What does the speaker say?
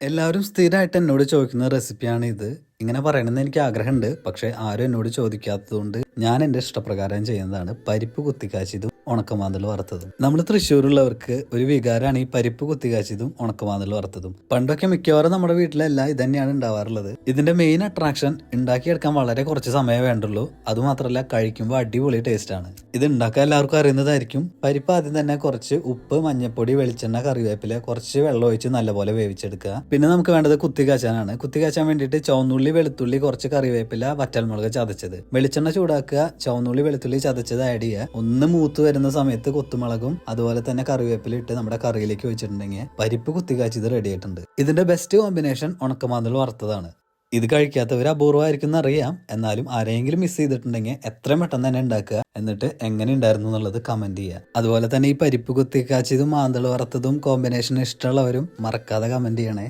എല്ലാവരും സ്ഥിരമായിട്ട് എന്നോട് ചോദിക്കുന്ന റെസിപ്പിയാണ് ഇത്. ഇങ്ങനെ പറയണമെന്ന് എനിക്ക് ആഗ്രഹമുണ്ട്. പക്ഷേ ആരും എന്നോട് ചോദിക്കാത്തതുകൊണ്ട് ഞാൻ എന്റെ ഇഷ്ടപ്രകാരം ചെയ്യുന്നതാണ്. പരിപ്പ് കുത്തിക്കാച്ചിയതും ഉണക്കമാന്തൽ വറുത്തതും. നമ്മൾ തൃശ്ശൂരുള്ളവർക്ക് ഒരു വികാരമാണ് ഈ പരിപ്പ് കുത്തിക്കാച്ചിയതും ഉണക്കമാന്തൽ വറുത്തതും. പണ്ടൊക്കെ മിക്കവാറും നമ്മുടെ വീട്ടിലെല്ലാം ഇത് തന്നെയാണ് ഉണ്ടാവാറുള്ളത്. ഇതിന്റെ മെയിൻ അട്രാക്ഷൻ ഉണ്ടാക്കിയെടുക്കാൻ വളരെ കുറച്ച് സമയമേ വേണ്ടുള്ളൂ. അതുമാത്രമല്ല കഴിക്കുമ്പോൾ അടിപൊളി ടേസ്റ്റ് ആണ്. ഇത് ഉണ്ടാക്കാൻ എല്ലാവർക്കും അറിയുന്നതായിരിക്കും. പരിപ്പ് ആദ്യം തന്നെ കുറച്ച് ഉപ്പ് മഞ്ഞപ്പൊടി വെളിച്ചെണ്ണ കറിവേപ്പില കുറച്ച് വെള്ളം ഒഴിച്ച് നല്ലപോലെ വേവിച്ചെടുക്കുക. പിന്നെ നമുക്ക് വേണ്ടത് കുത്തി കാച്ചാനാണ്. കുത്തി കാച്ചാൻ വേണ്ടിയിട്ട് ചുവന്നുള്ളി വെളുത്തുള്ളി കുറച്ച് കറിവേപ്പില വറ്റൽമുളക് ചതച്ചത്. വെളിച്ചെണ്ണ ചൂടാക്കുക ചുവന്നുള്ളി വെളുത്തുള്ളി ചതച്ചത് ആഡ് ചെയ്യുക. ഒന്ന് മൂത്ത് വരുന്ന സമയത്ത് കൊത്തുമുളകും അതുപോലെ തന്നെ കറിവേപ്പില ഇട്ട് നമ്മുടെ കറിയിലേക്ക് വെച്ചിട്ടുണ്ടെങ്കിൽ പരിപ്പ് കുത്തി കാച്ചത് റെഡി ആയിട്ടുണ്ട്. ഇതിന്റെ ബെസ്റ്റ് കോമ്പിനേഷൻ ഉണക്കമാന്തൽ വറുത്തതാണ്. ഇത് കഴിക്കാത്തവർ അപൂർവമായിരിക്കും എന്നറിയാം എന്നാലും ആരെങ്കിലും മിസ് ചെയ്തിട്ടുണ്ടെങ്കിൽ എത്രയും പെട്ടെന്ന് തന്നെ ഉണ്ടാക്കുക. എന്നിട്ട് എങ്ങനെ ഉണ്ടായിരുന്നു എന്നുള്ളത് കമന്റ് ചെയ്യുക. അതുപോലെ തന്നെ ഈ പരിപ്പ് കുത്തിക്കാച്ചതും മാന്തൾ വറുത്തതും കോമ്പിനേഷൻ ഇഷ്ടമുള്ളവരും മറക്കാതെ കമന്റ് ചെയ്യണേ.